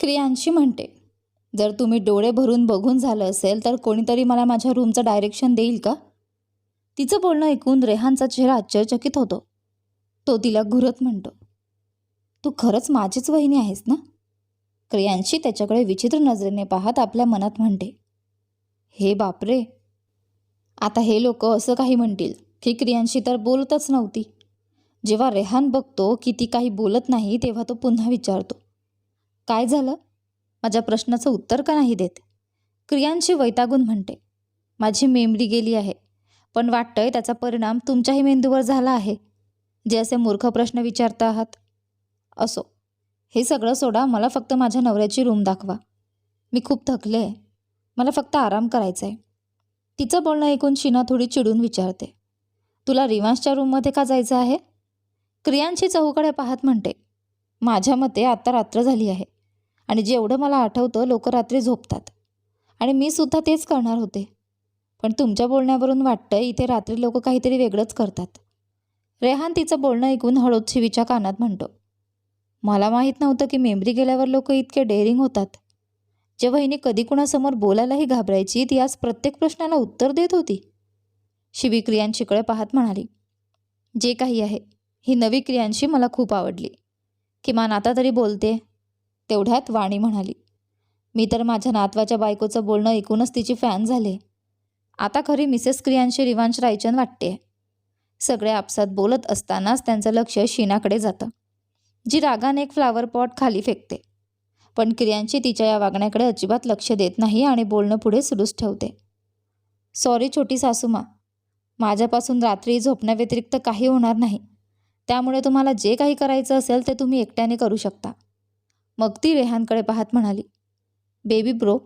क्रियांशी म्हणते. जर तुम्ही डोळे भरून बघून झालं असेल तर कोणीतरी मला माझ्या रूमचं डायरेक्शन देईल का? तिचं बोलणं ऐकून रेहानचा चेहरा आश्चर्यचकित होतो. तो तिला घुरत म्हणतो. तू खरंच माझीच वहिनी आहेस ना? क्रियांशी त्याच्याकडे विचित्र नजरेने पाहत आपल्या मनात म्हणते. हे बापरे! आता हे लोक असं काही म्हणतील की क्रियांशी तर बोलतच नव्हती. जेव्हा रेहान बघतो की ती काही बोलत नाही तेव्हा तो पुन्हा विचारतो. काय झालं? माझ्या प्रश्नाचं उत्तर का नाही देत? क्रियांशी वैतागून म्हणते माझी मेमरी गेली आहे पण वाटतंय त्याचा परिणाम तुमच्याही मेंदूवर झाला आहे. जे असे मूर्ख प्रश्न विचारता आहात असो. हे सगळं सोडा मला फक्त माझ्या नवऱ्याची रूम दाखवा. मी खूप थकले आहे. मला फक्त आराम करायचा आहे तिचं बोलणं ऐकून शीना थोडी चिडून विचारते तुला रिवांशच्या रूममध्ये का जायचं आहे? क्रियांशी चहूकडे पाहत म्हणते माझ्या मते आत्ता रात्र झाली आहे. आणि जेवढं मला आठवतं लोक रात्री झोपतात. आणि मी सुद्धा तेच करणार होते. पण तुमच्या बोलण्यावरून वाटतं इथे रात्री लोक काहीतरी वेगळंच करतात. रेहान तिचं बोलणं ऐकून हळूद शिवीच्या कानात म्हणतो मला माहीत नव्हतं की मेमरी गेल्यावर लोक इतके डेअरिंग होतात. जेव्हा हिने कधी कुणासमोर बोलायलाही घाबरायची ती आज प्रत्येक प्रश्नाला उत्तर देत होती. शिवी क्रियांशीकडे पाहत म्हणाली जे काही आहे ही नवी क्रियांशी मला खूप आवडली. किमान आता तरी बोलते. तेवढ्यात वाणी म्हणाली मी तर माझ्या नातवाच्या बायकोचं बोलणं ऐकूनच तिची फॅन झाले. आता खरी मिसेस क्रियांशी रिवांश रायचन वाटते. सगळे आपसात बोलत असतानाच त्यांचं लक्ष शीनाकडे जातं. जी रागाने एक फ्लावर पॉट खाली फेकते. पण क्रियांशी तिच्या या वागण्याकडे अजिबात लक्ष देत नाही आणि बोलणं पुढे सुरूच ठेवते. सॉरी छोटी सासूमा. माझ्यापासून रात्री झोपण्याव्यतिरिक्त काही होणार नाही. त्यामुळे तुम्हाला जे काही करायचं असेल ते तुम्ही एकट्याने करू शकता. मग ती रेहानकडे पाहत म्हणाली बेबी ब्रो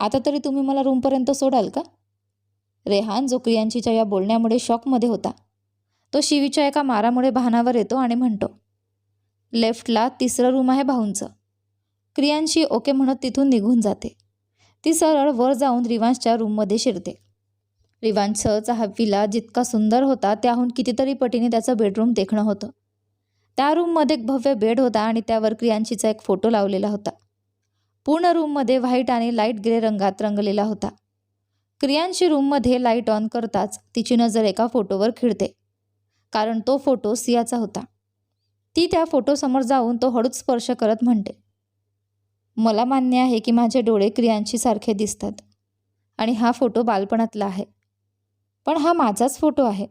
आता तरी तुम्ही मला रूमपर्यंत सोडाल का? रेहान जो क्रियांशीच्या या बोलण्यामुळे शॉकमध्ये होता. तो शिवीच्या एका मारामुळे भानावर येतो आणि म्हणतो लेफ्टला तिसरं रूम आहे भाऊंचं. क्रियांशी ओके म्हणत तिथून निघून जाते. ती सरळ वर जाऊन रिवांशच्या रूममध्ये शिरते. रिवांशचा हा जितका सुंदर होता त्याहून कितीतरी पटीने त्याचं बेडरूम देखणं होतं. त्या रूममध्ये एक भव्य बेड होता आणि त्यावर क्रियांशीचा एक फोटो लावलेला होता. पूर्ण रूममध्ये व्हाईट आणि लाइट ग्रे रंगात रंगलेला होता. क्रियांशी रूममध्ये लाइट ऑन करताच तिची नजर एका फोटोवर खिळते. कारण तो फोटो सियाचा होता. ती त्या फोटोसमोर जाऊन तो हळूच स्पर्श करत म्हणते मला मान्य आहे की माझे डोळे क्रियांशी सारखे दिसतात आणि हा फोटो बालपणातला आहे. पण हा माझाच फोटो आहे.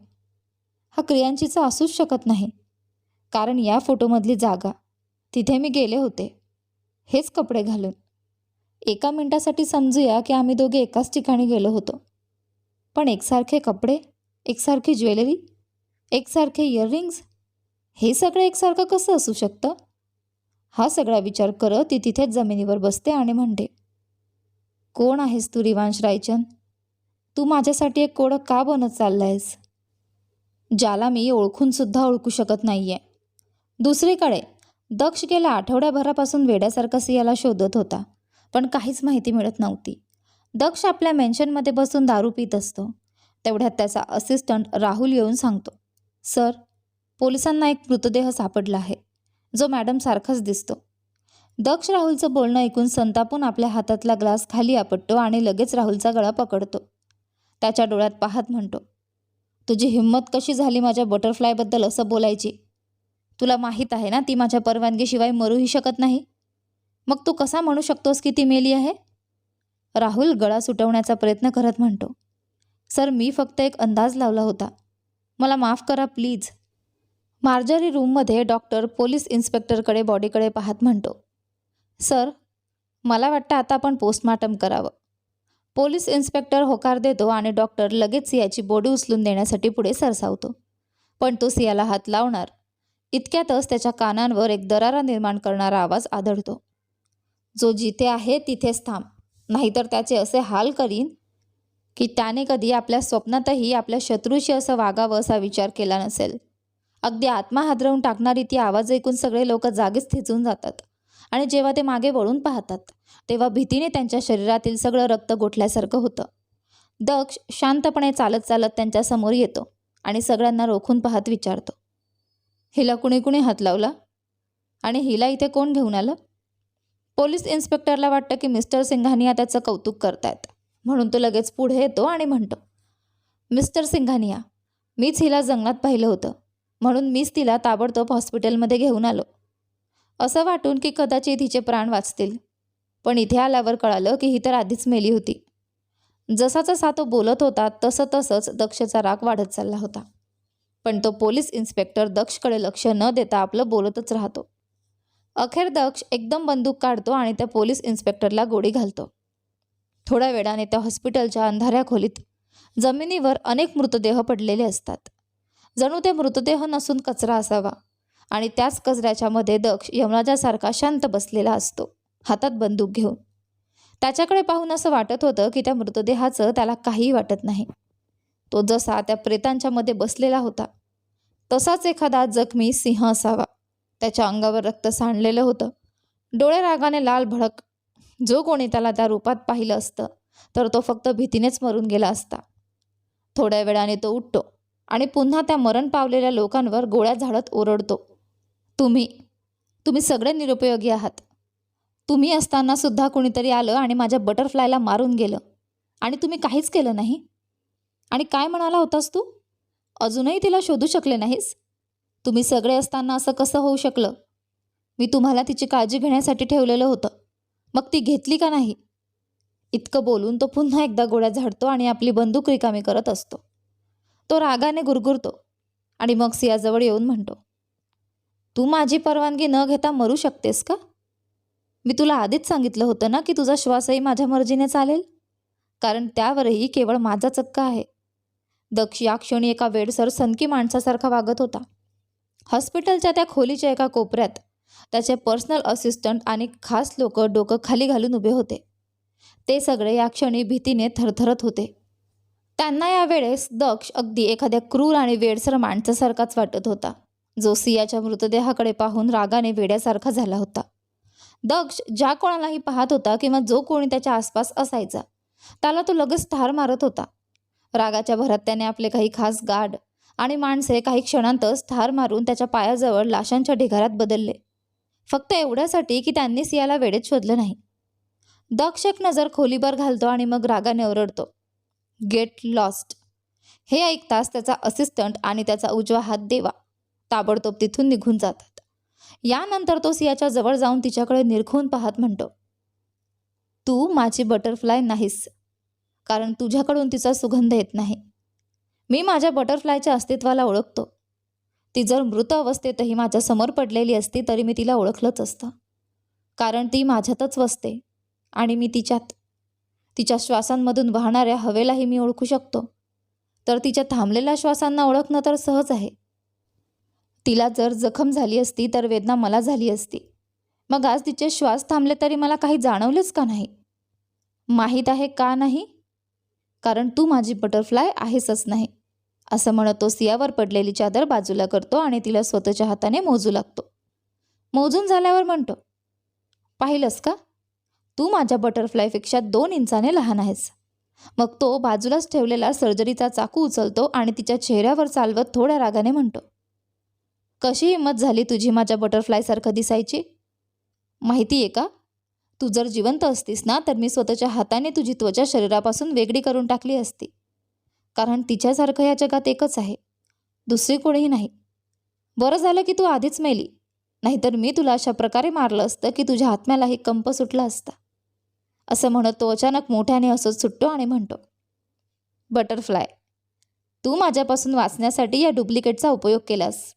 हा क्रियांशीचा असूच शकत नाही. कारण या फोटोमधली जागा. तिथे मी गेले होते. हेच कपडे घालून. एका मिनटासाठी समजूया की आम्ही दोघे एकाच ठिकाणी गेलो होतो. पण एकसारखे कपडे एकसारखी ज्वेलरी एकसारखे इयरिंग्ज हे सगळं एकसारखं कसं असू शकतं? हा सगळा विचार करत ती तिथेच जमिनीवर बसते आणि म्हणते कोण आहेस तू रिवांश रायचंद? तू माझ्यासाठी एक कोडं का बनत चाललायस? ज्याला मी ओळखूनसुद्धा ओळखू शकत नाही आहे दुसरीकडे दक्ष गेल्या आठवड्याभरापासून वेड्यासारखा सियाला शोधत होता पण काहीच माहिती मिळत नव्हती. दक्ष आपल्या मेन्शनमध्ये बसून दारू पित असतो. तेवढ्यात त्याचा असिस्टंट राहुल येऊन सांगतो सर पोलिसांना एक मृतदेह सापडला आहे जो मॅडम सारखाच दिसतो. दक्ष राहुलचं बोलणं ऐकून संतापून आपल्या हातातला ग्लास खाली आपटतो आणि लगेच राहुलचा गळा पकडतो. त्याच्या डोळ्यात पाहत म्हणतो तुझी हिंमत कशी झाली माझ्या बटरफ्लायबद्दल असं बोलायची? तुला माहीत आहे ना ती माझ्या परवानगीशिवाय मरूही शकत नाही? मग तू कसा म्हणू शकतोस की ती मेली आहे? राहुल गळा सुटवण्याचा प्रयत्न करत म्हणतो. सर मी फक्त एक अंदाज लावला होता. मला माफ करा प्लीज. मार्जरी रूममध्ये डॉक्टर पोलीस इन्स्पेक्टरकडे बॉडीकडे पाहत म्हणतो. सर मला वाटतं आता आपण पोस्टमार्टम करावं. पोलीस इन्स्पेक्टर होकार देतो आणि डॉक्टर लगेच सियाची बॉडी उचलून देण्यासाठी पुढे सरसावतो. पण तो सियाला हात लावणार. इतक्यातच त्याच्या कानांवर एक दरारा निर्माण करणारा आवाज आदळतो. जो जिथे आहे तिथेच थांब. नाहीतर त्याचे असे हाल करीन की त्याने कधी आपल्या स्वप्नातही आपल्या शत्रूशी असं वागावं असा विचार केला नसेल. अगदी आत्मा हादरवून टाकणारी ती आवाज ऐकून सगळे लोक जागीच थिजून जातात आणि जेव्हा ते मागे वळून पाहतात तेव्हा भीतीने त्यांच्या शरीरातील सगळं रक्त गोठल्यासारखं होतं. दक्ष शांतपणे चालत चालत त्यांच्यासमोर येतो आणि सगळ्यांना रोखून पाहत विचारतो. हिला कुणी कुणी हात लावला? आणि हिला इथे कोण घेऊन आलं? पोलीस इन्स्पेक्टरला वाटतं की मिस्टर सिंघानिया त्याचं कौतुक करतायत. म्हणून तो लगेच पुढे येतो आणि म्हणतो मिस्टर सिंघानिया मीच हिला जंगलात पाहिलं होतं. म्हणून मीच तिला ताबडतोब हॉस्पिटलमध्ये घेऊन आलो. असं वाटून की कदाचित हिचे प्राण वाचतील. पण इथे आल्यावर कळालं की ही तर आधीच मेली होती. जसा जसा तो बोलत होता तसं तसंच दक्षचा राग वाढत चालला होता. पण तो पोलीस इन्स्पेक्टर दक्षकडे लक्ष न देता आपलं बोलतच राहतो. अखेर दक्ष एकदम बंदूक काढतो आणि त्या पोलीस इन्स्पेक्टरला गोळी घालतो. थोड्या वेळाने त्या हॉस्पिटलच्या अंधाऱ्या खोलीत जमिनीवर अनेक मृतदेह पडलेले असतात. जणू ते मृतदेह नसून कचरा असावा आणि त्याच कचऱ्याच्या मध्ये दक्ष यमराजासारखा शांत बसलेला असतो हातात बंदूक घेऊन. त्याच्याकडे पाहून असं वाटत होतं की त्या मृतदेहाचं त्याला काहीही वाटत नाही. तो जसा त्या प्रेतांच्या मध्ये बसलेला होता तसाच एखादा जखमी सिंह असावा. त्याच्या अंगावर रक्त सांडलेलं होतं. डोळे रागाने लाल भडक. जो कोणी त्याला त्या रूपात पाहिलं असतं तर तो फक्त भीतीनेच मरून गेला असता. थोड्या वेळाने तो उठतो आणि पुन्हा त्या मरण पावलेल्या लोकांवर गोळ्या झाडत ओरडतो. तुम्ही तुम्ही सगळे निरुपयोगी आहात. तुम्ही असताना सुद्धा कुणीतरी आलं आणि माझ्या बटरफ्लायला मारून गेलं. आणि तुम्ही काहीच केलं नाही. आणि काय म्हणाला होतास तू? अजूनही तिला शोधू शकले नाहीस? तुम्ही सगळे असताना असं कसं होऊ शकलं? मी तुम्हाला तिची काळजी घेण्यासाठी ठेवलेलं होतं. मग ती घेतली का नाही? इतकं बोलून तो पुन्हा एकदा गोळ्या झाडतो आणि आपली बंदूक रिकामी करत असतो. तो रागाने गुरगुरतो आणि मग सियाजवळ येऊन म्हणतो तू माझी परवानगी न घेता मरू शकतेस का? मी तुला आधीच सांगितलं होतं ना की तुझा श्वासही माझ्या मर्जीने चालेल? कारण त्यावरही केवळ माझा चक्का आहे. दक्ष या क्षणी एका वेडसर सनकी माणसासारखा वागत होता. हॉस्पिटलच्या त्या खोलीच्या एका कोपऱ्यात त्याचे पर्सनल असिस्टंट आणि खास लोक डोकं खाली घालून उभे होते. ते सगळे या क्षणी भीतीने थरथरत होते. त्यांना यावेळेस दक्ष अगदी एखाद्या क्रूर आणि वेडसर माणसासारखाच वाटत होता जो सियाच्या मृतदेहाकडे पाहून रागाने वेड्यासारखा झाला होता. दक्ष ज्या कोणालाही पाहत होता किंवा जो कोणी त्याच्या आसपास असायचा त्याला तो लगेच ठार मारत होता. रागाच्या भरात त्याने आपले काही खास गाड आणि माणसे काही क्षणांतच ठार मारून त्याच्या पायाजवळ लाशांच्या ढिगाऱ्यात बदलले. फक्त एवढ्यासाठी की त्यांनी सियाला वेळेत शोधलं नाही. दक्षक नजर खोलीभर घालतो आणि मग रागाने ओरडतो. Get lost. हे ऐकताच त्याचा असिस्टंट आणि त्याचा उजवा हात देवा. ताबडतोब तिथून निघून जातात. यानंतर तो सियाच्या जवळ जाऊन तिच्याकडे निरखून पाहत म्हणतो तू माझी बटरफ्लाय नाहीस. कारण तुझ्याकडून तिचा सुगंध येत नाही. मी माझ्या बटरफ्लायच्या अस्तित्वाला ओळखतो. ती जर मृत अवस्थेतही माझ्यासमोर पडलेली असती तरी मी तिला ओळखलंच असतं. कारण ती माझ्यातच वसते आणि मी तिच्यात. तिच्या श्वासांमधून वाहणाऱ्या हवेलाही मी ओळखू शकतो. तर तिच्या थांबलेल्या श्वासांना ओळखणं तर सहज आहे. तिला जर जखम झाली असती तर वेदना मला झाली असती. मग आज तिचे श्वास थांबले तरी मला काही जाणवलेच का नाही? माहीत आहे का नाही? कारण तू माझी बटरफ्लाय आहेसच नाही. असं म्हणत तो सियावर पडलेली चादर बाजूला करतो आणि तिला स्वतःच्या हाताने मोजू लागतो. मोजून झाल्यावर म्हणतो पाहिलंस का? तू माझ्या बटरफ्लायपेक्षा दोन इंचाने लहान आहेस. मग तो बाजूलाच ठेवलेला सर्जरीचा चाकू उचलतो आणि तिच्या चेहऱ्यावर चालवत थोड्या रागाने म्हणतो कशी हिंमत झाली तुझी माझ्या बटरफ्लायसारखं दिसायची? माहिती आहे का? तू जर जिवंत असतीस ना तर मी स्वतःच्या हाताने तुझी त्वचा शरीरापासून वेगळी करून टाकली असती. कारण तिच्यासारखं या जगात एकच आहे. दुसरी कोणीही नाही. बरं झालं की तू आधीच मेली. नाहीतर मी तुला अशा प्रकारे मारलं असतं की तुझ्या आत्म्यालाही कंप सुटला असता. असं म्हणत तो अचानक मोठ्याने असंच सुटतो आणि म्हणतो बटरफ्लाय तू माझ्यापासून वाचण्यासाठी या डुप्लिकेटचा उपयोग केलास.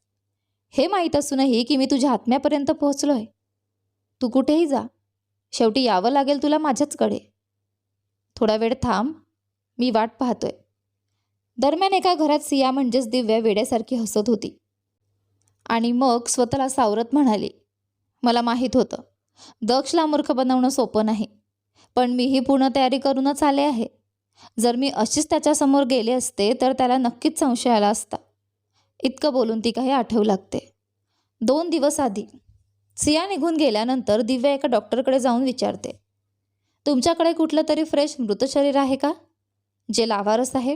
हे माहीत असूनही की मी तुझ्या आत्म्यापर्यंत पोहोचलो आहे तू कुठेही जा. शेवटी यावं लागेल तुला माझ्याचकडे. थोडा वेळ थांब मी वाट पाहतोय. दरम्यान एका घरात सिया म्हणजेच दिव्या वेड्यासारखी हसत होती. आणि मग स्वतःला सावरत म्हणाली मला माहीत होतं. दक्षला मूर्ख बनवणं सोपं नाही पण मीही पूर्ण तयारी करूनच आले आहे. जर मी अशीच त्याच्यासमोर गेले असते तर त्याला नक्कीच संशय आला असता. इतकं बोलून ती काही आठवू लागते. दोन दिवस आधी सिया निघून गेल्यानंतर दिव्या एका डॉक्टरकडे जाऊन विचारते तुमच्याकडे कुठलं तरी फ्रेश मृत शरीर आहे का जे लावारस आहे?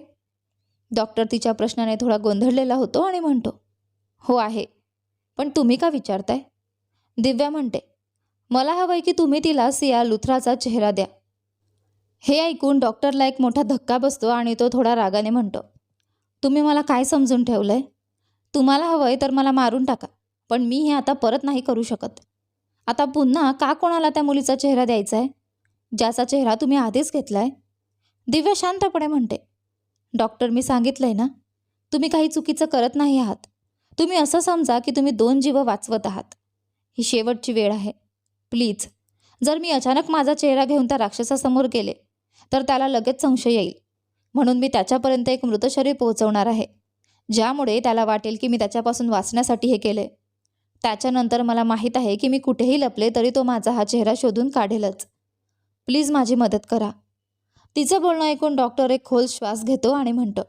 डॉक्टर तिच्या प्रश्नाने थोडा गोंधळलेला होतो आणि म्हणतो हो आहे पण तुम्ही का विचारताय? दिव्या म्हणते मला हवंय की तुम्ही तिला सिया लुथराचा चेहरा द्या. हे ऐकून डॉक्टरला एक मोठा धक्का बसतो आणि तो थोडा रागाने म्हणतो तुम्ही मला काय समजून ठेवलंय? तुम्हाला हवंय तर मला मारून टाका. पण मी हे आता परत नाही करू शकत. आता पुन्हा का कोणाला त्या मुलीचा चेहरा द्यायचा आहे ज्याचा चेहरा तुम्ही आधीच घेतलाय. दिव्या शांतपणे म्हणते डॉक्टर मी सांगितलंय ना तुम्ही काही चुकीचं करत नाही आहात. तुम्ही असं समजा की तुम्ही दोन जीव वाचवत आहात. ही शेवटची वेळ आहे. प्लीज जर मी अचानक माझा चेहरा घेऊन त्या राक्षसासमोर गेले तर त्याला लगेच संशय येईल. म्हणून मी त्याच्यापर्यंत एक मृत शरीर पोहोचवणार आहे. ज्यामुळे त्याला वाटेल की मी त्याच्यापासून वाचण्यासाठी हे केले त्याच्यानंतर मला माहीत आहे की मी कुठेही लपले तरी तो माझा हा चेहरा शोधून काढेलच. प्लीज माझी मदत करा. तिचं बोलणं ऐकून डॉक्टर एक खोल श्वास घेतो आणि म्हणतो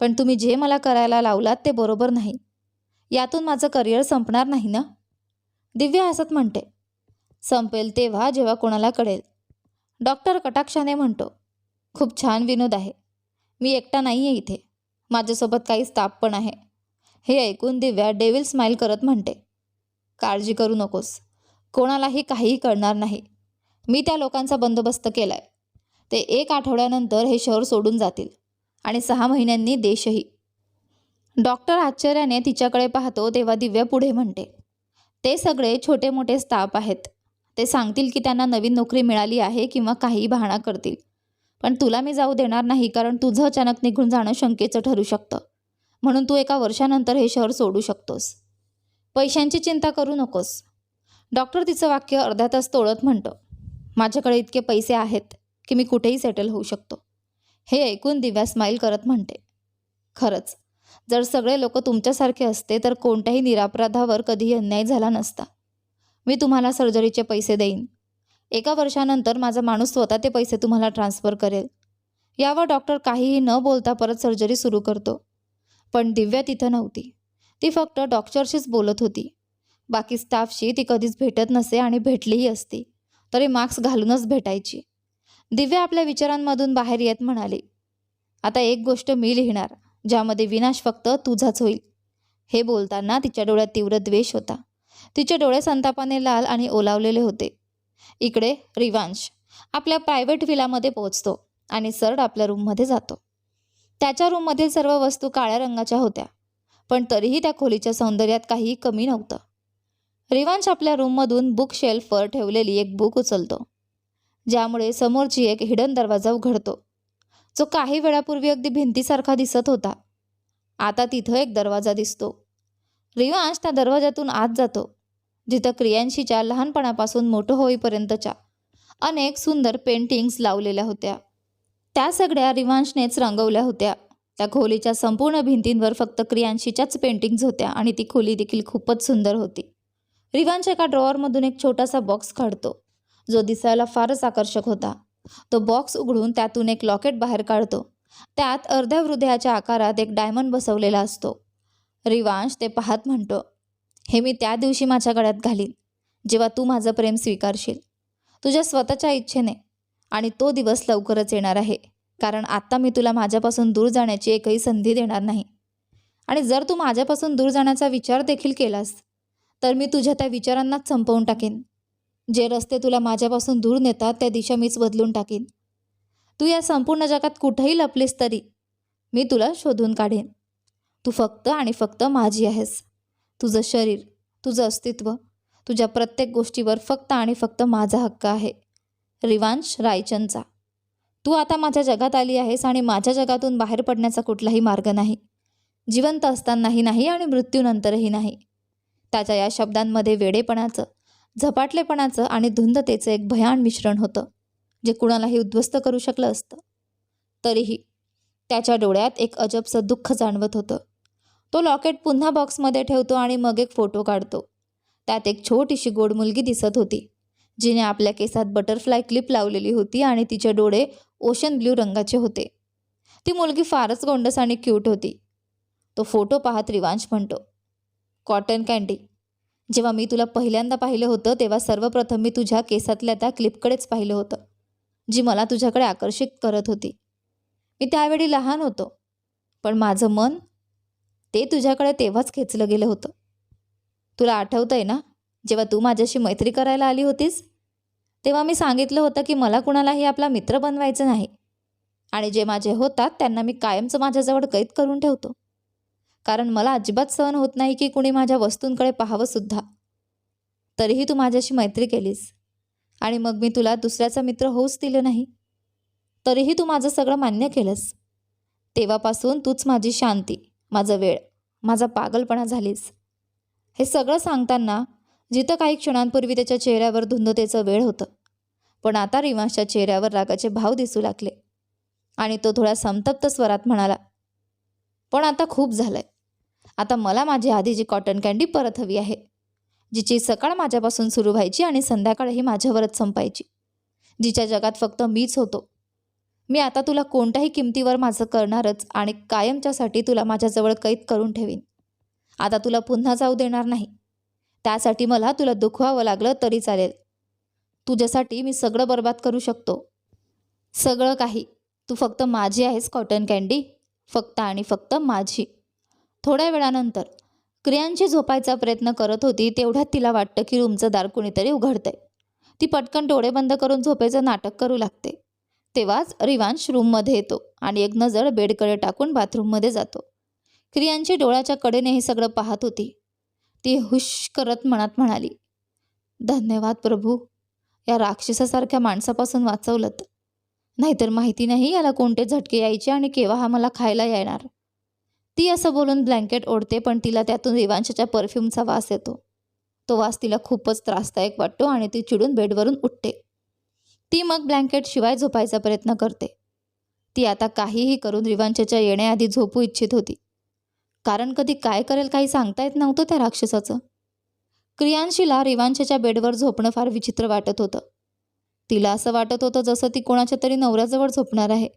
पण तुम्ही जे मला करायला लावलात ते बरोबर नाही. यातून माझं करिअर संपणार नाही ना? दिव्या हसत म्हणते संपेल तेव्हा जेव्हा कोणाला कळेल. डॉक्टर कटाक्षाने म्हणतो खूप छान विनोद आहे. मी एकटा नाही आहे इथे. माझ्यासोबत काही स्टाफ पण आहे. हे ऐकून दिव्या डेव्हिल स्माईल करत म्हणते. काळजी करू नकोस. कोणालाही काहीही कळणार नाही. मी त्या लोकांचा बंदोबस्त केलाय. ते एक आठवड्यानंतर हे शहर सोडून जातील. आणि सहा महिन्यांनी देशही. डॉक्टर आश्चर्याने तिच्याकडे पाहतो तेव्हा दिव्या पुढे म्हणते. ते सगळे छोटे मोठे स्टाफ आहेत. ते सांगतील की त्यांना नवीन नोकरी मिळाली आहे किंवा काही बहाणा करतील. पण तुला मी जाऊ देणार नाही कारण तुझं अचानक निघून जाणं शंकेचं ठरू शकतं. म्हणून तू एका वर्षानंतर हे शहर सोडू शकतोस. पैशांची चिंता करू नकोस. डॉक्टर तिचं वाक्य अर्ध्या तास तोडत म्हणतो माझ्याकडे इतके पैसे आहेत की मी कुठेही सेटल होऊ शकतो. हे ऐकून दिव्या स्माईल करत म्हणते खरंच जर सगळे लोक तुमच्यासारखे असते तर कोणत्याही निरापराधावर कधीही अन्याय झाला नसता. मी तुम्हाला सर्जरीचे पैसे देईन. एका वर्षानंतर माझा माणूस स्वतः ते पैसे तुम्हाला ट्रान्स्फर करेल. यावर डॉक्टर काहीही न बोलता परत सर्जरी सुरू करतो. पण दिव्या तिथं नव्हती. ती फक्त डॉक्टरशीच बोलत होती. बाकी स्टाफशी ती कधीच भेटत नसे आणि भेटलीही असती. तरी मास्क घालूनच भेटायची. दिव्या आपल्या विचारांमधून बाहेर येत म्हणाली आता एक गोष्ट मी लिहिणार ज्यामध्ये विनाश फक्त तुझाच होईल. हे बोलताना तिच्या डोळ्यात तीव्र द्वेष होता. तिचे डोळे संतापाने लाल आणि ओलावलेले होते. इकडे रिवांश. आपल्या प्रायव्हेट विलामध्ये पोहोचतो आणि सरळ आपल्या रूममध्ये जातो. त्याच्या रूममधील सर्व वस्तू काळ्या रंगाच्या होत्या पण तरीही त्या खोलीच्या सौंदर्यात काहीही कमी नव्हतं. रिवांश आपल्या रूममधून बुक शेल्फवर ठेवलेली एक बुक उचलतो ज्यामुळे समोरची एक हिडन दरवाजा उघडतो. जो काही वेळापूर्वी अगदी भिंतीसारखा दिसत होता आता तिथं एक दरवाजा दिसतो. रिवांश त्या दरवाजातून आत जातो जिथं क्रियांशीच्या लहानपणापासून मोठं होईपर्यंतच्या अनेक सुंदर पेंटिंग्स लावलेल्या होत्या. त्या सगळ्या रिवांशनेच रंगवल्या होत्या. त्या खोलीच्या संपूर्ण भिंतींवर फक्त क्रियांशीच्याच पेंटिंग्ज होत्या आणि ती खोली देखील खूपच सुंदर होती. रिवांश एका ड्रॉवरमधून एक छोटासा बॉक्स काढतो. जो दिसायला फारच आकर्षक होता. तो बॉक्स उघडून त्यातून एक लॉकेट बाहेर काढतो. त्यात अर्ध्या हृदयाच्या आकारात एक डायमंड बसवलेला असतो. रिवांश ते पाहत म्हणतो हे मी त्या दिवशी माझ्या गळ्यात घालीन जेव्हा तू माझं प्रेम स्वीकारशील. तुझ्या स्वतःच्या इच्छेने आणि तो दिवस लवकरच येणार आहे. कारण आत्ता मी तुला माझ्यापासून दूर जाण्याची एकही संधी देणार नाही. आणि जर तू माझ्यापासून दूर जाण्याचा विचार देखील केलास तर मी तुझ्या त्या विचारांनाच संपवून टाकेन. जे रस्ते तुला माझ्यापासून दूर नेतात त्या दिशा मीच बदलून टाकेन. तू या संपूर्ण जगात कुठेही लपलीस तरी मी तुला शोधून काढेन. तू फक्त आणि फक्त माझी आहेस. तुझं शरीर तुझं अस्तित्व तुझ्या प्रत्येक गोष्टीवर फक्त आणि फक्त माझा हक्क आहे. रिवांश रायचंदचा. तू आता माझ्या जगात आली आहेस आणि माझ्या जगातून बाहेर पडण्याचा कुठलाही मार्ग नाही. जिवंत असतानाही नाही आणि मृत्यूनंतरही नाही. त्याच्या या शब्दांमध्ये वेडेपणाचं झपाटलेपणाचं आणि धुंदतेचं एक भयान मिश्रण होतं जे कुणालाही उद्ध्वस्त करू शकलं असतं. तरीही त्याच्या डोळ्यात एक अजबचं दुःख जाणवत होतं. तो लॉकेट पुन्हा बॉक्समध्ये ठेवतो आणि मग एक फोटो काढतो. त्यात एक छोटीशी गोड मुलगी दिसत होती. जिने आपल्या केसात बटरफ्लाय क्लिप लावलेली होती आणि तिचे डोळे ओशन ब्ल्यू रंगाचे होते. ती मुलगी फारच गोंडस आणि क्यूट होती. तो फोटो पाहत रिवांश म्हणतो कॉटन कँडी जेव्हा मी तुला पहिल्यांदा पाहिलं होतं तेव्हा सर्वप्रथम मी तुझ्या केसातल्या त्या क्लिपकडेच पाहिलं होतं जी मला तुझ्याकडे आकर्षित करत होती. मी त्यावेळी लहान होतो पण माझं मन ते तुझ्याकडे तेव्हाच खेचलं गेलं होतं. तुला आठवतं आहे ना जेव्हा तू माझ्याशी मैत्री करायला आली होतीस तेव्हा मी सांगितलं होतं की मला कुणालाही आपला मित्र बनवायचं नाही. आणि जे माझे होतात त्यांना मी कायमचं माझ्याजवळ कैद करून ठेवतो. कारण मला अजिबात सहन होत नाही की कुणी माझ्या वस्तूंकडे पाहावंसुद्धा तरीही तू माझ्याशी मैत्री केलीस. आणि मग मी तुला दुसऱ्याचा मित्र होऊच दिलं नाही. तरीही तू माझं सगळं मान्य केलंस. तेव्हापासून तूच माझी शांती माझा वेळ माझा पागलपणा झालीस. हे सगळं सांगताना जिथं काही क्षणांपूर्वी त्याच्या चेहऱ्यावर धुंदतेचं वेळ होतं. पण आता रिमाशच्या चेहऱ्यावर रागाचे भाव दिसू लागले. आणि तो थोड्या संतप्त स्वरात म्हणाला पण आता खूप झालंय. आता मला माझी आधीची कॉटन कँडी परत हवी आहे जिची सकाळ माझ्यापासून सुरू व्हायची आणि संध्याकाळही माझ्यावरच संपायची जिच्या जगात फक्त मीच होतो. मी आता तुला कोणत्याही किमतीवर माझं करणारच आणि कायमच्यासाठी तुला माझ्याजवळ कैद करून ठेवीन. आता तुला पुन्हा जाऊ देणार नाही. त्यासाठी मला तुला दुखवावं लागलं तरी चालेल. तुझ्यासाठी मी सगळं बर्बाद करू शकतो. सगळं काही. तू फक्त माझी आहेस कॉटन कँडी फक्त आणि फक्त माझी. थोड्या वेळानंतर क्रियांची झोपायचा प्रयत्न करत होती तेवढ्यात तिला वाटतं की रूमचं दार कुणीतरी उघडतंय. ती पटकन डोळे बंद करून झोपेचं नाटक करू लागते. तेव्हाच रिवांश रूममध्ये येतो आणि एक नजर बेडकडे टाकून बाथरूममध्ये जातो. क्रियांची डोळ्याच्या कडेने हे सगळं पाहत होती. ती हुश करत मनात म्हणाली धन्यवाद प्रभू. या राक्षसासारख्या माणसापासून वाचवलं नाहीतर माहिती नाही याला कोणते झटके यायचे आणि केव्हा हा मला खायला येणार. ती असं बोलून ब्लँकेट ओढते पण तिला त्यातून रिवांशच्या परफ्यूमचा वास येतो. तो वास तिला खूपच त्रासदायक वाटतो आणि ती चिडून बेडवरून उठते. ती मग ब्लँकेट शिवाय झोपायचा प्रयत्न करते. ती आता काहीही करून रिवांशाच्या येण्याआधी झोपू इच्छित होती. कारण कधी काय करेल काही सांगता येत नव्हतं त्या राक्षसाचं. क्रियांशीला रिवांशच्या बेडवर झोपणं फार विचित्र वाटत होतं. तिला असं वाटत होतं जसं ती कोणाच्या तरी नवऱ्याजवळ झोपणार आहे.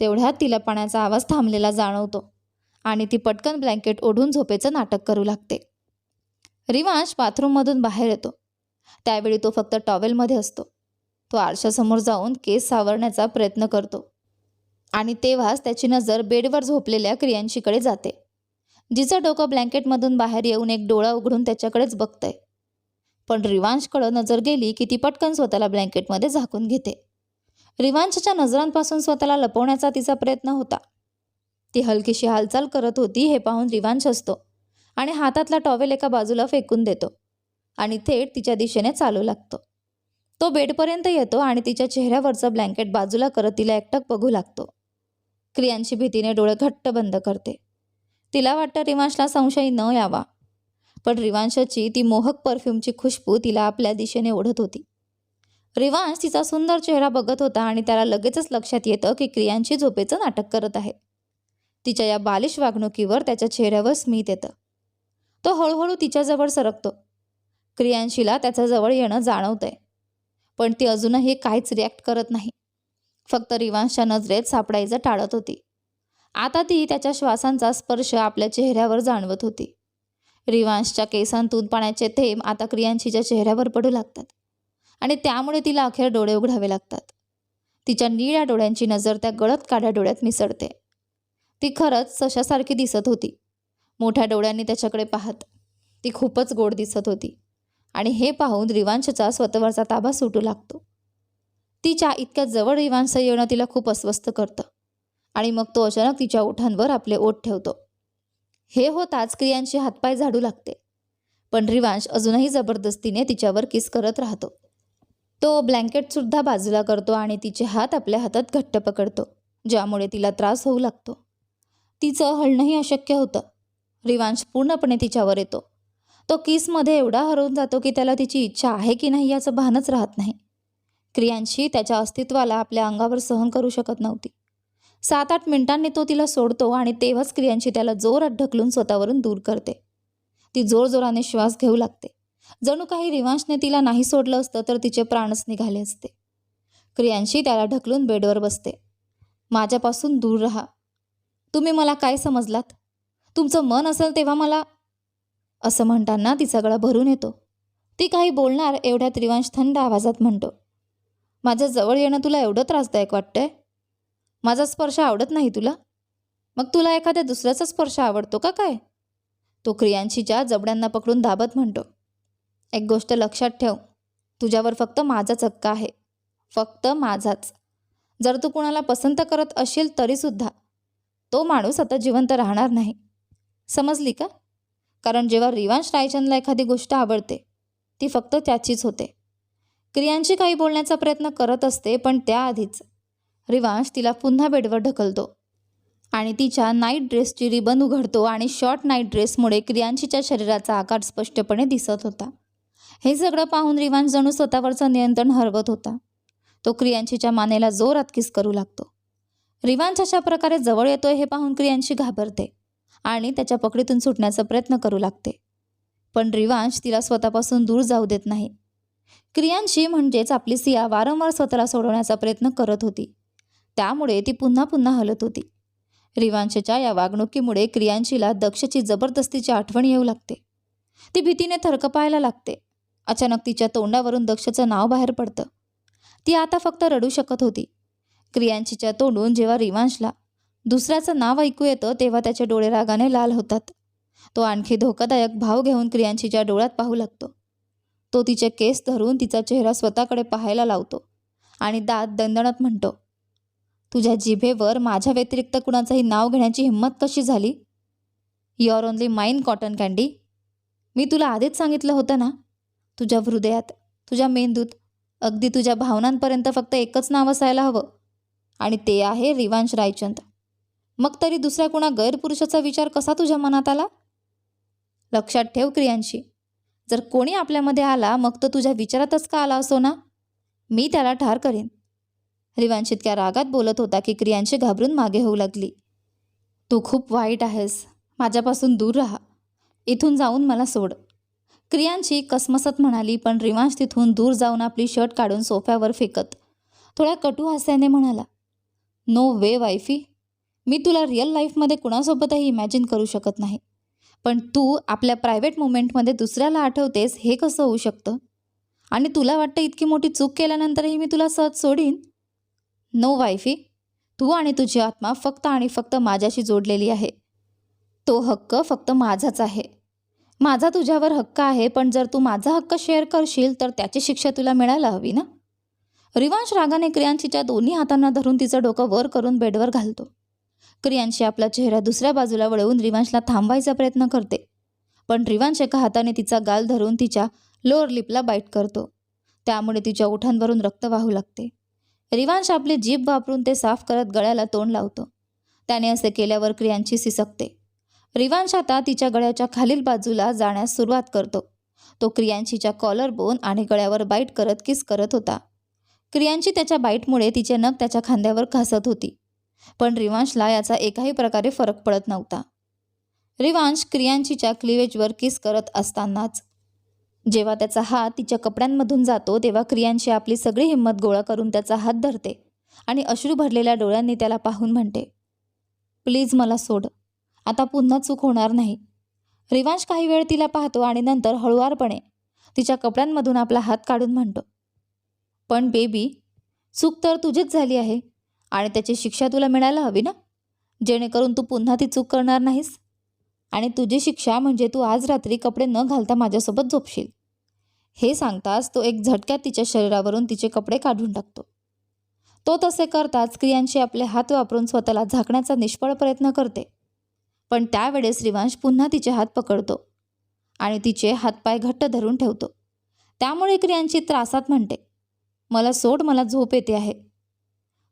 तेवढ्यात तिला पाण्याचा आवाज थांबलेला जाणवतो आणि ती पटकन ब्लँकेट ओढून झोपेचं नाटक करू लागते. रिवांश बाथरूममधून बाहेर येतो. त्यावेळी तो फक्त टॉवेलमध्ये असतो. तो आरशासमोर जाऊन केस सावरण्याचा प्रयत्न करतो. आणि तेव्हाच त्याची नजर बेडवर झोपलेल्या क्रियांशीकडे जाते. जिचं डोकं ब्लँकेटमधून बाहेर येऊन एक डोळा उघडून त्याच्याकडेच बघतंय. पण रिवांशकडं नजर गेली की ती पटकन स्वतःला ब्लँकेटमध्ये झाकून घेते. रिवांशच्या नजरांपासून स्वतःला लपवण्याचा तिचा प्रयत्न होता. ती हलकीशी हालचाल करत होती हे पाहून रिवांश असतो आणि हातातला टॉवेल एका बाजूला फेकून देतो आणि थेट तिच्या दिशेने चालू लागतो. तो बेडपर्यंत येतो आणि तिच्या चेहऱ्यावरचं ब्लँकेट बाजूला करत तिला एकटक बघू लागतो. क्रियांची भीतीने डोळे घट्ट बंद करते. तिला वाटतं रिवांशला संशय न यावा. पण रिवांशाची ती मोहक परफ्यूमची खुशबू तिला आपल्या दिशेने ओढत होती. रिवांश तिचा सुंदर चेहरा बघत होता आणि त्याला लगेचच लक्षात येतं की क्रियांची झोपेचं नाटक करत आहे. तिच्या या बालिश वागणुकीवर त्याच्या चेहऱ्यावर स्मित येतं. तो हळूहळू तिच्याजवळ सरकतो. क्रियांशीला त्याच्याजवळ येणं जाणवतंय. पण ती अजूनही काहीच रिॲक्ट करत नाही. फक्त रिवांशच्या नजरेत सापडायचं टाळत होती. आता ती त्याच्या श्वासांचा स्पर्श आपल्या चेहऱ्यावर जाणवत होती. रिवांशच्या केसांतून पाण्याचे थेंब आता क्रियांशीच्या चेहऱ्यावर पडू लागतात आणि त्यामुळे तिला अखेर डोळे उघडावे लागतात. तिच्या निळ्या डोळ्यांची नजर त्या गळत काढ्या डोळ्यात मिसळते. ती खरंच सशासारखी दिसत होती. मोठ्या डोळ्यांनी त्याच्याकडे पाहत ती खूपच गोड दिसत होती आणि हे पाहून रिवांशचा स्वतःवरचा ताबा सुटू लागतो. तिच्या इतक्या जवळ रिवांश येणं तिला खूप अस्वस्थ करतं. आणि मग तो अचानक तिच्या ओठांवर आपले ओठ ठेवतो. हे होताच क्रियांशी हातपाय झाडू लागते. पण रिवांश अजूनही जबरदस्तीने तिच्यावर किस करत राहतो. तो ब्लँकेटसुद्धा बाजूला करतो आणि तिचे हात आपल्या हातात घट्ट पकडतो ज्यामुळे तिला त्रास होऊ लागतो. तिचं हलणंही अशक्य होतं. रिवांश पूर्णपणे तिच्यावर येतो. तो किसमध्ये एवढा हरवून जातो की त्याला तिची इच्छा आहे की नाही याचं भानच राहत नाही. क्रियांशी त्याच्या अस्तित्वाला आपल्या अंगावर सहन करू शकत नव्हती. सात आठ मिनिटांनी तो तिला सोडतो आणि तेव्हाच क्रियांशी त्याला जोरात ढकलून स्वतःवरून दूर करते. ती जोरजोराने श्वास घेऊ लागते. जणू काही रिवांशने तिला नाही सोडलं असतं तर तिचे प्राणच निघाले असते. क्रियांशी त्याला ढकलून बेडवर बसते. माझ्यापासून दूर राहा. तुम्ही मला काय समजलात? तुमचं मन असेल तेव्हा मला असं म्हणताना तिचा गळा भरून येतो. ती काही बोलणार एवढ्यात रिवांश थंड आवाजात म्हणतो. माझ्या जवळ येणं तुला एवढं त्रासदायक वाटतंय? माझा स्पर्श आवडत नाही तुला? मग तुला एखाद्या दुसऱ्याचा स्पर्श आवडतो का काय? तो क्रियांशीच्या जबड्यांना पकडून दाबत म्हणतो. एक गोष्ट लक्षात ठेव. तुझ्यावर फक्त माझाच हक्क आहे. फक्त माझाच. जर तू कुणाला पसंत करत असशील तरीसुद्धा तो माणूस आता जिवंत राहणार नाही. समजली का? कारण जेव्हा रिवांश रायचंदला एखादी गोष्ट आवडते ती फक्त त्याचीच होते. क्रियांशी काही बोलण्याचा प्रयत्न करत असते पण त्याआधीच. रिवांश तिला पुन्हा बेडवर ढकलतो. आणि तिच्या नाईट ड्रेसची रिबन उघडतो आणि शॉर्ट नाईट ड्रेसमुळे क्रियांशीच्या शरीराचा आकार स्पष्टपणे दिसत होता. हे सगळं पाहून रिवांश जणू स्वतःवरचं नियंत्रण हरवत होता. तो क्रियांशीच्या मानेला जोरात किस करू लागतो. रिवांश अशा प्रकारे जवळ येतोय हे पाहून क्रियांशी घाबरते आणि त्याच्या पकडीतून सुटण्याचा प्रयत्न करू लागते. पण रिवांश तिला स्वतःपासून दूर जाऊ देत नाही. क्रियांशी म्हणजेच आपली सिया वारंवार स्वतःला सोडवण्याचा प्रयत्न करत होती. त्यामुळे ती पुन्हा पुन्हा हलत होती. रिवांशच्या या वागणुकीमुळे क्रियांशीला दक्षची जबरदस्तीची आठवण येऊ लागते. ती भीतीने थरकपायला लागते. अचानक तिच्या तोंडावरून दक्षचं नाव बाहेर पडतं. ती आता फक्त रडू शकत होती. क्रियांशीच्या तोंडून जेव्हा रिवांशला दुसऱ्याचं नाव ऐकू येतं तेव्हा त्याचे डोळे रागाने लाल होतात. तो आणखी धोकादायक भाव घेऊन क्रियांशीच्या डोळ्यात पाहू लागतो. तो तिचे केस धरून तिचा चेहरा स्वतःकडे पाहायला लावतो आणि दात दणदणत म्हणतो तुझ्या जिभेवर माझ्या व्यतिरिक्त कुणाचंही नाव घेण्याची हिंमत कशी झाली? Your only mine cotton candy मी तुला आधीच सांगितलं होतं ना? तुझ्या हृदयात तुझ्या मेंदूत अगदी तुझ्या भावनांपर्यंत फक्त एकच नाव असायला हवं. आणि ते आहे रिवांश रायचंद. मग तरी दुसऱ्या कुणा गैरपुरुषाचा विचार कसा तुझ्या मनात आला? लक्षात ठेव क्रियांशी. जर कोणी आपल्यामध्ये आला मग तो तुझ्या विचारातच का आला असो ना? मी त्याला ठार करेन. रिवांश इतक्या रागात बोलत होता की क्रियांशी घाबरून मागे होऊ लागली. तू खूप वाईट आहेस. माझ्यापासून दूर राहा. इथून जाऊन मला सोड. क्रियांशी कसमसत म्हणाली पण रिवांश तिथून दूर जाऊन आपली शर्ट काढून सोफ्यावर फेकत थोड्या कटू हास्याने म्हणाला नो वे वायफी मी तुला रिअल लाईफमध्ये कुणासोबतही इमॅजिन करू शकत नाही. पण तू आपल्या प्रायव्हेट मुमेंटमध्ये दुसऱ्याला आठवतेस हे कसं होऊ शकतं? आणि तुला वाटतं इतकी मोठी चूक केल्यानंतरही मी तुला सहज सोडीन? नो वायफी तू आणि तुझी आत्मा फक्त आणि फक्त माझ्याशी जोडलेली आहे. तो हक्क फक्त माझाच आहे. माझा तुझ्यावर हक्क आहे पण जर तू माझा हक्क शेअर करशील तर त्याची शिक्षा तुला मिळायला हवी ना? रिवांश रागाने क्रियांशीच्या दोन्ही हातांना धरून तिचं डोकं वर करून बेडवर घालतो. क्रियांशी आपला चेहरा दुसऱ्या बाजूला वळवून रिवांशला थांबवायचा प्रयत्न करते. पण रिवांश एका हाताने तिचा गाल धरून तिच्या लोअर लिपला बाईट करतो. त्यामुळे तिच्या ओठांवरून रक्त वाहू लागते. रिवांश आपली जीभ वापरून ते साफ करत गळ्याला तोंड लावतो. त्याने असे केल्यावर क्रियांची सिसकते. रिवांश आता तिच्या गळ्याच्या खालील बाजूला जाण्यास सुरुवात करतो. तो क्रियांशीच्या कॉलर बोन आणि गळ्यावर बाईट करत किस करत होता. क्रियांशी त्याच्या बाईटमुळे तिचे नख त्याच्या खांद्यावर घासत होती. पण रिवांशला याचा एकाही प्रकारे फरक पडत नव्हता. रिवांश क्रियांशीच्या क्लिवेजवर किस करत असतानाच जेव्हा त्याचा हात तिच्या कपड्यांमधून जातो तेव्हा क्रियांशी आपली सगळी हिंमत गोळा करून त्याचा हात धरते आणि अश्रू भरलेल्या डोळ्यांनी त्याला पाहून म्हणते प्लीज मला सोड. आता पुन्हा चूक होणार नाही रिवांश काही वेळ तिला पाहतो आणि नंतर हळुवारपणे तिच्या कपड्यांमधून आपला हात काढून म्हणतो पण बेबी चूक तर तुझीच झाली आहे आणि त्याची शिक्षा तुला मिळायला हवी ना? जेणेकरून तू पुन्हा ती चूक करणार नाहीस? आणि तुझी शिक्षा म्हणजे तू आज रात्री कपडे न घालता माझ्यासोबत झोपशील. हे सांगताच तो एक झटक्यात तिच्या शरीरावरून तिचे कपडे काढून टाकतो. तो तसे करताच क्रियांशी आपले हात वापरून स्वतःला झाकण्याचा निष्फळ प्रयत्न करते. पण त्यावेळेस श्रीवांश पुन्हा तिचे हात पकडतो आणि तिचे हातपाय घट्ट धरून ठेवतो. त्यामुळे क्रियांशी त्रासात म्हणते मला सोड मला झोप येते आहे.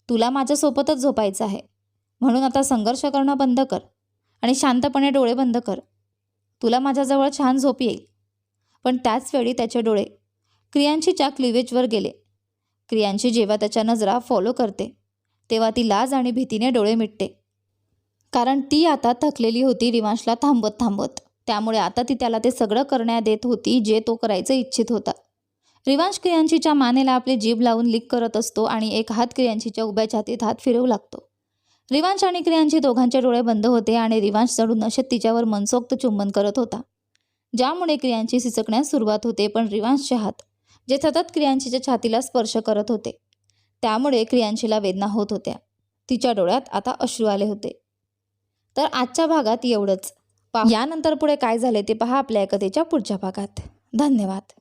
तुला माझ्यासोबतच झोपायचं आहे. म्हणून आता संघर्ष करणं बंद कर. आणि शांतपणे डोळे बंद कर. तुला माझ्याजवळ छान झोप येईल. पण त्याच वेळी त्याचे डोळे क्रियांशीच्या क्लिवेजवर गेले. क्रियांशी जेव्हा त्याच्या नजरा फॉलो करते तेव्हा ती लाज आणि भीतीने डोळे मिटते. कारण ती आता थकलेली होती रिवांशला थांबत थांबत. त्यामुळे आता ती त्याला ते सगळं करण्यात देत होती जे तो करायचं इच्छित होता. रिवांश क्रियांशीच्या मानेला आपली जीभ लावून लिक करत असतो आणि एक हात क्रियांशीच्या उभ्या छातीत हात फिरवू लागतो. रिवांश आणि क्रियांशी दोघांचे डोळे बंद होते आणि रिवांश चढून अशत तिच्यावर मनसोक्त चुंबन करत होता. ज्यामुळे क्रियांची सिचकण्यास सुरुवात होते पण रिवांशचे हात जे सतत क्रियांशीच्या छातीला स्पर्श करत होते त्यामुळे क्रियांशीला वेदना होत होत्या. तिच्या डोळ्यात आता अश्रू आले होते. तर आजच्या भागात एवढंच. यानंतर पुढे काय झाले ते पहा आपल्या एकतेच्या पुढच्या भागात. धन्यवाद.